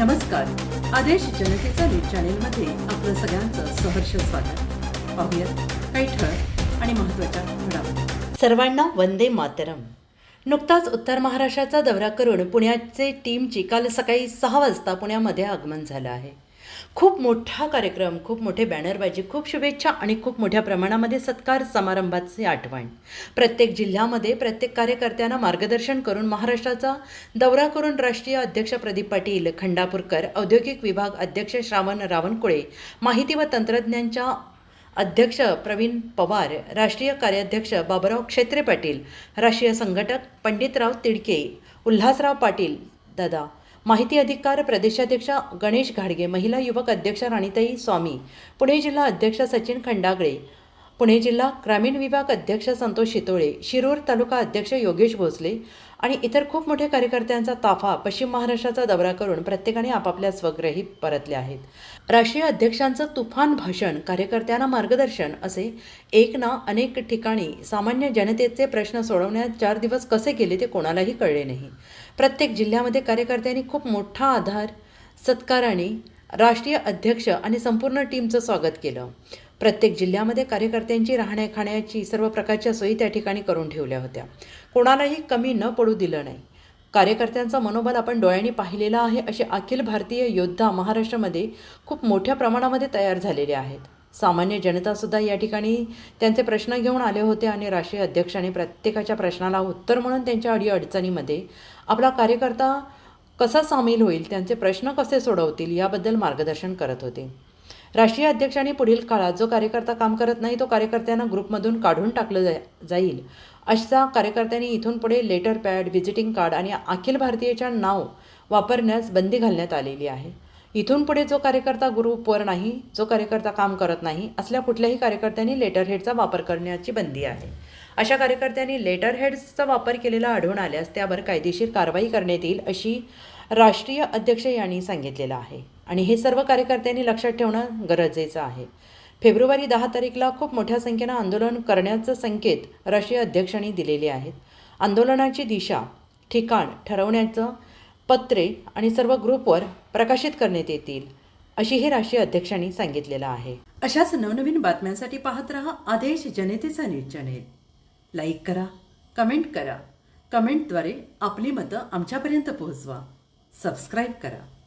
नमस्कार. आदेश जनतेचा न्यूज चॅनेलमध्ये आपलं सगळ्यांचं सहर्ष स्वागत. पाहूयात काही ठळक आणि महत्त्वाच्या घडामोडी. सर्वांना वंदे मातरम. नुकताच उत्तर महाराष्ट्राचा दौरा करून पुण्याचे टीमची काल सकाळी सहा वाजता पुण्यामध्ये आगमन झालं आहे. खूप मोठा कार्यक्रम खूप मोठे बॅनरबाजी खूप शुभेच्छा आणि खूप मोठ्या प्रमाणामध्ये सत्कार समारंभाची आठवण. प्रत्येक जिल्ह्यामध्ये प्रत्येक कार्यकर्त्यांना मार्गदर्शन करून महाराष्ट्राचा दौरा करून राष्ट्रीय अध्यक्ष प्रदीप पाटील खंडापूरकर औद्योगिक विभाग अध्यक्ष श्रावण रावणकुळे माहिती व तंत्रज्ञांच्या अध्यक्ष प्रवीण पवार राष्ट्रीय कार्याध्यक्ष बाबराव क्षेत्रे पाटील राष्ट्रीय संघटक पंडितराव तिडके उल्हासराव पाटील दादा माहिती अधिकार प्रदेशाध्यक्ष गणेश घाडगे महिला युवक अध्यक्ष राणीताई स्वामी पुणे जिल्हा अध्यक्ष सचिन खंडागळे पुणे जिल्हा ग्रामीण विभाग अध्यक्ष संतोष शितोळे शिरूर तालुका अध्यक्ष योगेश भोसले आणि इतर खूप मोठ्या कार्यकर्त्यांचा ताफा पश्चिम महाराष्ट्राचा दौरा करून प्रत्येकाने आपापल्या स्वग्रही परतले आहेत. राष्ट्रीय अध्यक्षांचं तुफान भाषण कार्यकर्त्यांना मार्गदर्शन असे एक ना अनेक ठिकाणी सामान्य जनतेचे प्रश्न सोडवण्यात चार दिवस कसे गेले ते कोणालाही कळले नाही. प्रत्येक जिल्ह्यामध्ये कार्यकर्त्यांनी खूप मोठा आधार सत्काराने राष्ट्रीय अध्यक्ष आणि संपूर्ण टीमचं स्वागत केलं. प्रत्येक जिल्ह्यामध्ये कार्यकर्त्यांची राहण्या खाण्याची सर्व प्रकारच्या सोयी त्या ठिकाणी करून ठेवल्या होत्या. कोणालाही कमी न पडू दिलं नाही. कार्यकर्त्यांचं मनोबल आपण डोळ्यांनी पाहिलेलं आहे असे अखिल भारतीय योद्धा महाराष्ट्रामध्ये खूप मोठ्या प्रमाणामध्ये तयार झालेले आहेत. सामान्य जनतासुद्धा या ठिकाणी त्यांचे प्रश्न घेऊन आले होते आणि राष्ट्रीय अध्यक्षांनी प्रत्येकाच्या प्रश्नाला उत्तर म्हणून त्यांच्या अडीअडचणीमध्ये आपला कार्यकर्ता कसा सामील होईल त्यांचे प्रश्न कसे सोडवतील याबद्दल मार्गदर्शन करत होते. राष्ट्रीय अध्यक्षांनी पुढील काळात जो कार्यकर्ता काम करत नाही तो कार्यकर्त्यांना ग्रुपमधून काढून टाकलं जा जाईल. अशा कार्यकर्त्यांनी इथून पुढे लेटर पॅड व्हिजिटिंग कार्ड आणि अखिल भारतीयच्या नाव वापरण्यास बंदी घालण्यात आलेली आहे. इथून पुढे जो कार्यकर्ता ग्रुपवर नाही जो कार्यकर्ता काम करत नाही असल्या कुठल्याही कार्यकर्त्यांनी लेटर हेडचा वापर करण्याची बंदी आहे. अशा कार्यकर्त्यांनी लेटर हेड्सचा वापर केलेला आढळून आल्यास त्यावर कायदेशीर कारवाई करण्यात येईल अशी राष्ट्रीय अध्यक्ष यांनी सांगितलेलं आहे. आणि हे सर्व कार्यकर्त्यांनी लक्षात ठेवणं गरजेचं आहे. फेब्रुवारी दहा तारीखला खूप मोठ्या संख्येनं आंदोलन करण्याचं संकेत राष्ट्रीय अध्यक्षांनी दिलेले आहेत. आंदोलनाची दिशा ठिकाण ठरवण्याचं पत्रे आणि सर्व ग्रुपवर प्रकाशित करण्यात येतील अशीही राष्ट्रीय अध्यक्षांनी सांगितलेलं आहे. अशाच नवनवीन बातम्यांसाठी पाहत रहा आदेश जनतेचा न्यूज चॅनेल. लाईक करा कमेंट करा. कमेंटद्वारे आपली मतं आमच्यापर्यंत पोहोचवा. सबस्क्राईब करा.